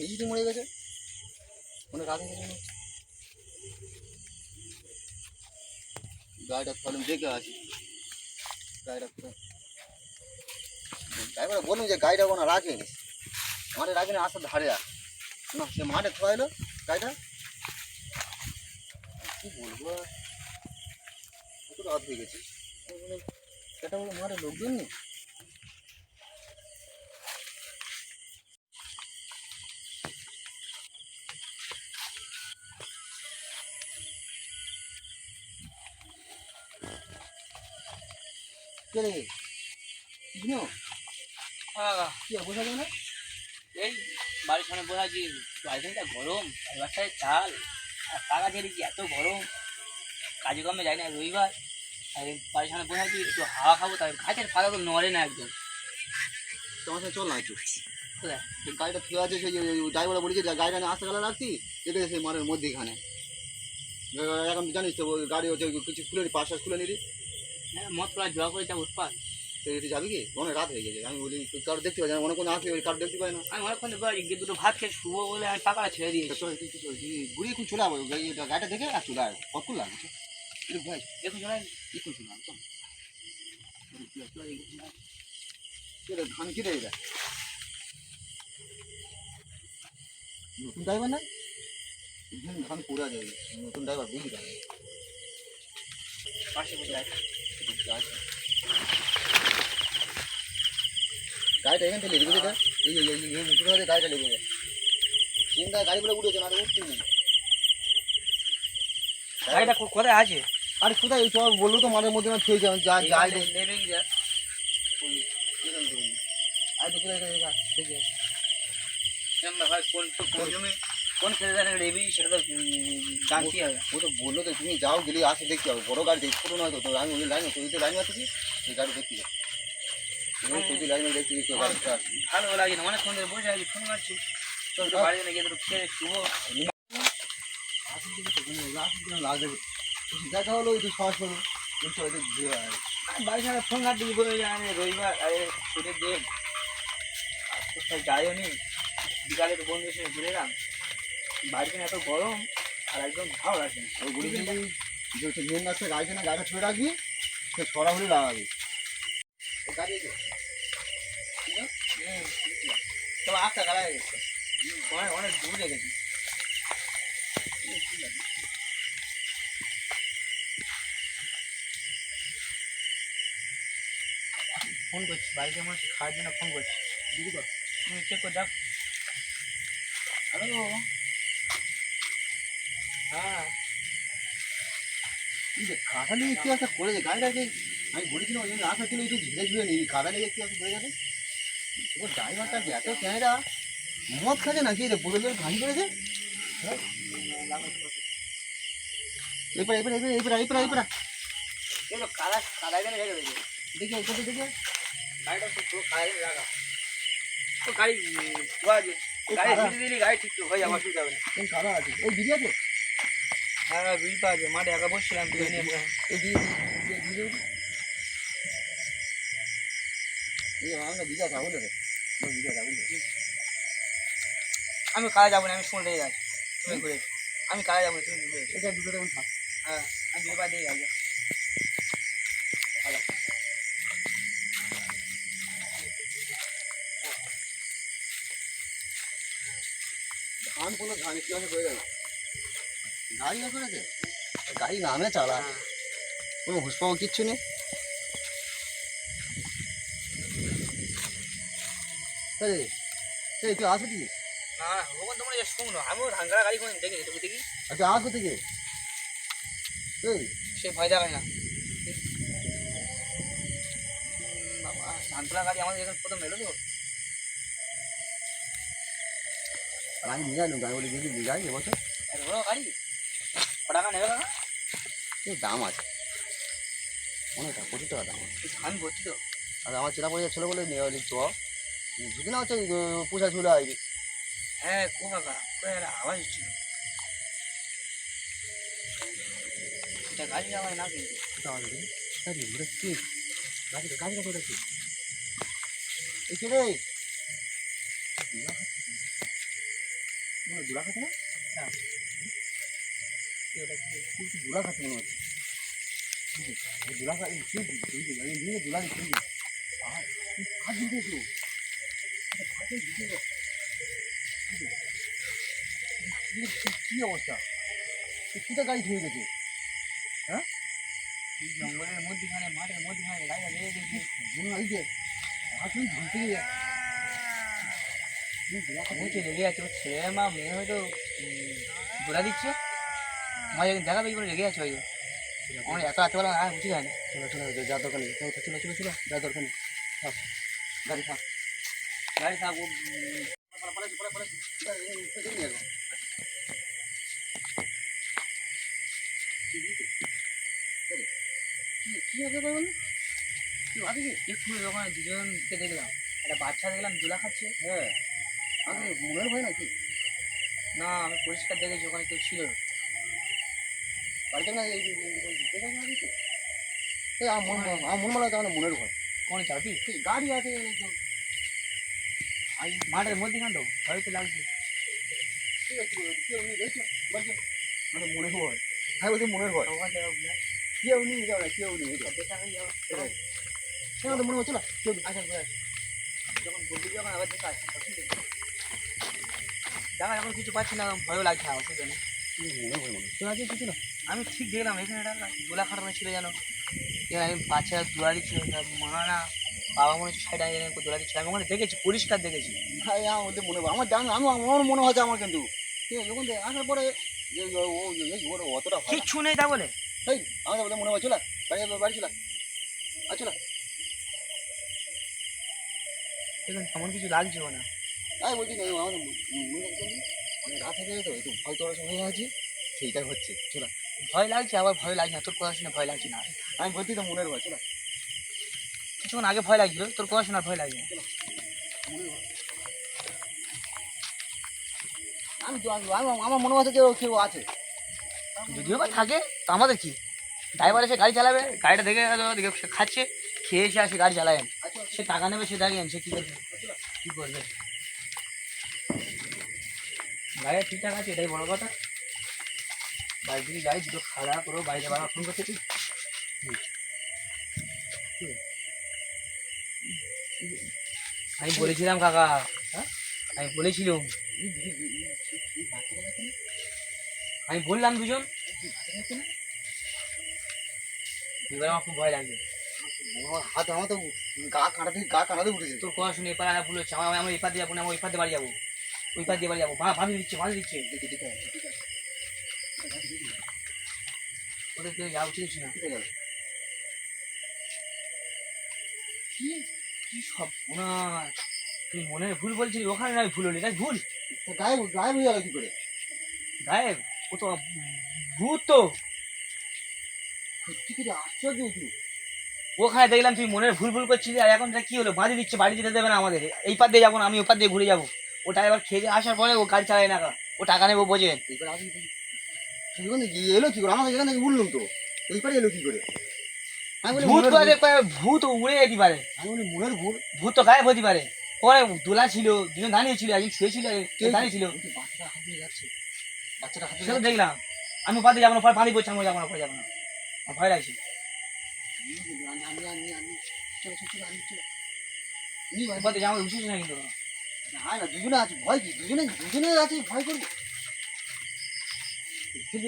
নিজেতে মরে গেছে। গাড়িটা ফলম দেখে আছি গাড়িটা ড্রাইভার বলুন যে গাড়িটা কোনো রাখেনি মাঠে রাখেনি আসার ধারে আর সে মাঠে থোয়াইলো গাড়িটা। কি বলব? কত রাত হয়ে গেছে। সেটা বলে মাঠে লোকজন নেই? কে রে? বুঝলো কি আর বোঝা না এই বাড়ির সামনে বসে আছি। বাড়িটা গরম এবারটায় চাল। আর টাকা ছেড়েছি এত গরম? কাজে কমে যাই না রবিবার। আর বাড়ির সামনে বসে আছি একটু হাওয়া খাব তাই গাছের পাতা তো নড়ে না একদম। তোমার সাথে চল না একটু। কোথায়? গাড়িটা ফিরে আছে সেই ড্রাইভার বলেছে যে গাড়িটা নিয়ে আসতে গেলে রাখতি এটা সেই মাঠের মধ্যেখানে। এবার এখন জানিস তো গাড়ি হচ্ছে কিছু খুলে নি পাশ খুলে নিলি হ্যাঁ মদ পড়া জোয়া করে যা উৎপাত। তো এটা যাবি কি? অনেক রাত হয়ে গেছে। আমি বলি তুই কারও দেখতে পাই না? অনেক কোনো আসে ওই কারও দেখতে পাই না। আমি অনেকক্ষণ বাড়ি গিয়ে দুটো ভাত খেয়ে শুবো বলে আমি পাকা ছেড়ে দিয়েছি। চল তুই তুই চল তুই ঘুরিয়ে এখন চলে গাড়ি- গাড়িটা দেখে আর চলে আসব কতক্ষণ লাগছে ভাই দেখুন চলে একটু চলে আসব ধান কিনে এটা? নতুন ড্রাইভার না ধান ধান পুরা যাবে নতুন ড্রাইভার বুঝি পাশে বসে আছে গাড়িটা এখান থেকে লেগে এই এই এই এই মুখের গাড়িটা লেগে যায় চিন্তা গাড়িগুলো উঠেছে না উঠতে নেই। গাড়িটা কোথায় আছে? আর কোথায়? এই তোমার বলল তো মাঠের মধ্যে না যাবেন যা যা নেমে গিয়ে আর দেখে এমন ভাই কোন তো উম, হবে। ও তো বলল তো তুমি যাও গেলে আসে দেখতে হবে বড় গাড়ি দেখতে নয় তো আমি ওই লাইন তো লাইন সেই গাড়ি দেখতে যাও তুমি তুই লাইনে দেখতে দেখতে গাড়িটা ভালো। লাগে না অনেকক্ষণ ধরে বসে আছি ফোন মারছি তো একটু বাড়ি গিয়ে একটু খেয়ে দিকে তো দিকে লাগবে দেখা হলো একটু শ্বাস করো একটু হয়তো ঘুরে আয় আমি বাড়ির সামনে ফোন ঘাটতে বলে জানে রবিবার। আরে ছুটির দিন কোথাও যাইও নি বিকালে তো বন্ধুদের সঙ্গে ঘুরে এলাম বাড়িতে এত গরম আর একদম ভালো লাগছে। ওই হচ্ছে মেন রাস্তায় গাড়িটা না গাড়িটা ছুঁড়ে রাখবি সে হলে লাগাবি গাড়ি আছে? হুম তো আস্তে গেছে অনেক অনেক দূরে গেছি ফোন করছি বাড়িতে আমার খাওয়ার জন্য ফোন করছি। দিদি কর। তুমি চেক করে দেখ হ্যালো হ্যাঁ। এই যে কাদা লেগে কি একটা করেছে গাড়িটাকে আমি বলেছিলাম ওই জন্য আসা ছিল একটু ধীরে ধীরে নিবি কাদা লেগে কি একটা করে গেছে ড্রাইভারটা যে এত ক্যামেরা মদ খাচ্ছে নাকি? রে বোতলের ভাঙি করেছে? এরপর এরপর এরপর এই তো কাদা কাদা গেলে রেখে দেবে দেখি। এরপর দেখি? গাড়িটা পুরো কাদা রাখা। তো গাড়ি আছে। গাড়ি কাদা? দিলি গাড়ি ঠিক হয়ে যাবে অসুবিধা হবে না। কোন কাদা আছে। এই বিড়ি আছে? হ্যাঁ বিল পাওয়া যায় মাঠে একা বসছিলাম তুলে নিয়ে এই বিড়ি বিড়ি বিড়ি এই আমরা বিড়ি আছে আগুন রে বিড়ি আছে আগুন আমি কাজে যাব না আমি ফোন রেখে যাচ্ছি তুমি ঘুরে আমি কাজে যাব না তুমি ঘুরে এটা দুটো তেমন থাক। হ্যাঁ আমি দিয়ে যাব ধান কোনো ধান কি হয়ে যাবে গাড়ি না করেছে গাড়ি নামে চালা। কোনো হুস পাওয়া কিচ্ছু নেই? না কাটা দেখি আচ্ছা আসো থেকে এই। সে ভয় দেখায় না। বাবা ধানতলা গাড়ি আমাদের এখানে প্রথম এলো তো। আর আমি নিয়ে আনলাম গাড়ি বলে দেখি নিয়ে যাই এবছর। বড় গাড়ি? ক টাকা নেবে এই দাম আছে। অনেক টাকা প্রচুর টাকা দাম ধান ভর্তি তো। আর আমার চেনা পয়সা ছিল বলে নেওয়া লিখতে যদি না হচ্ছে পোষা চলে আসবে হ্যাঁ কো কাকা কোথায় একটা আওয়াজ হচ্ছিল এটা গাড়ি যাওয়া না কিন্তু তাহলে আরে ওরা কে গাড়ি গাড়ি কোথায় আছে এই কে রে দুলা খাচ্ছে না হ্যাঁ। কি ওটা কি কি দুলা খাচ্ছে মনে হচ্ছে দুলা খা এই কি কি আমি নিয়ে দুলা খাচ্ছি আহ কি অবস্থা কিটা গাড়ি খেয়ে গেছে এই জঙ্গলের মধ্যখানে মাঠের মধ্যখানে গাড়িটা লেগে গেছে হয় যে আসুন গিয়ে মুখে আছে ওর ছেলে মা মেয়ে হয়তো গোলা দিচ্ছে মাঝে দেখা পেয়ে করে লেগে আছে হয়তো আমার এত বেলা আর বুঝি যায়নি চলো চলো, যা দরকার নেই। চলো চলো চলো যা দরকার নেই। থাক আছে কি একটু দুজনকে দেখলাম একটা বাচ্চা দেখলাম দোলা খাচ্ছে হ্যাঁ আগে মনের ভয় নাকি না আমি পরিষ্কার দেখেছি ওখানে কেউ ছিল বাড়িতে না এই আমার মন আমার মন তাহলে মনের ভয় কোন এই গাড়ি আছে মাঠের মধ্যখান তো ভয় তো লাগছে। ঠিক আছে মানে মনে ভয়। হ্যাঁ বলছে মনের থেকে কেউ নেই যাও না কেউ নেই। যাও হয়ে কেন তো মনে হচ্ছে না? কেউ। আচ্ছা যখন বলবি যখন আবার দেখা দেখা এখন কিছু পাচ্ছি না ভয়ও লাগছে আছে কিছু না। আমি ঠিক দেখলাম এখানে একটা গোলা ছিল যেন। আমি বাচ্চারা দুয়ারি ছিল তা মা না। বাবা মনে হচ্ছে সাইড আগে দোলা আমি ওখানে দেখেছি পরিষ্কার দেখেছি। হ্যাঁ আমার মধ্যে মনে হয় আমার জানো আমি আমার মনে হচ্ছে আমার কিন্তু। ঠিক আছে যখন আসার পরে ওর অতটা। কিচ্ছু নেই তা বলে। এই আমাদের বলে মনে হয় চলা বাড়ি বাড়ি চলা আচ্ছা দেখুন তেমন কিছু লাগছেও না। তাই বলছি না আমাদের মনে অনেক রাত হয়ে তো একটু ভয় তোর হয়ে আছে সেইটাই হচ্ছে চলা ভয় লাগছে আবার ভয় লাগছে না তোর কথা শুনে ভয় লাগছে না। আমি বলছি তো মনের ভয় চলা কিছুক্ষণ আগে ভয় লাগছিল তোর কথা শোনার ভয় ভয় আমি তো আমার মনে হচ্ছে কেউ কেউ আছে। যদিও বা থাকে তো আমাদের কি? ড্রাইভার এসে গাড়ি চালাবে গাড়িটা দেখে গেলো দেখে সে খাচ্ছে খেয়েছে আসে গাড়ি চালায়। সে টাকা নেবে সে দেখেন সে কী করবে? কী করবে? গাড়ি ঠিকঠাক আছে এটাই বড় কথা। বাড়ি থেকে যাই দুটো খাওয়া দাওয়া করো বাড়িতে বাবা ফোন করছে তুই আমি বলেছিলাম কাকা। হ্যাঁ? আমি বলেছিলাম? আমি বললাম দুজন? এবার আমার খুব ভয় আমার হাত আমার তো গা কাঁটাতে গা কাঁটাতে উঠেছে। তোর কথা শুনে এপার আর ভুল হচ্ছে। আমার আমি এপার দিয়ে যাব না আমি ওই পার দিয়ে বাড়ি যাব। ওই পার দিয়ে বাড়ি যাব। ভাবি দিচ্ছে ভাবি দিচ্ছে। ওদের কেউ যাওয়া উচিত না। কি কি সব ওনার তুই মনে ভুল বলছিলি ওখানে নয় ভুল হলি তাই ভুল? গায়েব গায়েব হয়ে গেল কি করে? গায়েব? ও তো ভূত তো। সত্যি করে আশ্চর্য হয়েছিল ওখানে দেখলাম তুই মনের ভুল ভুল করছিলি আর এখন কি হলো? বাড়ি দিচ্ছে বাড়ি যেতে দেবে না আমাদের। এই পার দিয়ে যাব না আমি ওপার দিয়ে ঘুরে যাব। ওটা এবার খেয়ে আসার পরে ও গাড়ি চালায় না। ও টাকা নেব থেকে এলো কি করে? আমাকে এখান থেকে উঠলাম তো এইবারে এলো কি করে? ভূত করে। ভূত। উড়ে যেতে পারে। আমি বলি মনের ভুল ভূত তো গায়েব হতে পারে। পরে দোলা ছিল দুজন দাঁড়িয়ে ছিল একজন শুয়ে ছিল দাঁড়িয়ে ছিল। বাচ্চাটা সেটা দেখলাম। আমি পাতে যাব না পরে পানি পড়ছে আমি যাব না পরে যাব না। ভয় লাগছে। পাতে যাব উচিত না কিন্তু। না না দুজনে আছে ভয় কি? দুজনে দুজনে আছে ভয় করবে।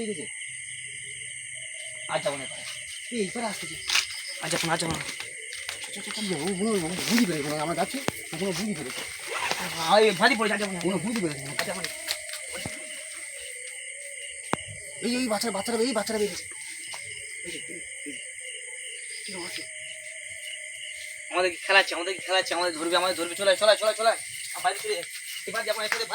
গেছে আর যাব না এইবারে আসতেছে আর যাব না আর যাব না চল, চল, চল, ও বুঝি পেরেছে মনে হয় আমরা যাচ্ছি কোনো বুঝি পেরেছে ভারী পড়ে আর যাব না কোনো বুঝি পেরেছে এই এই বাচ্চারা বাচ্চারা এই বাচ্চারা বেরিয়েছে যে। কীরকম আছে? আমাদের খেলাচ্ছে আমাদের খেলাচ্ছে আমাদের ধরবে আমাদের ধরবে চলে চলে চলে চলে বাইরে চলে এবার যাব বের ধরে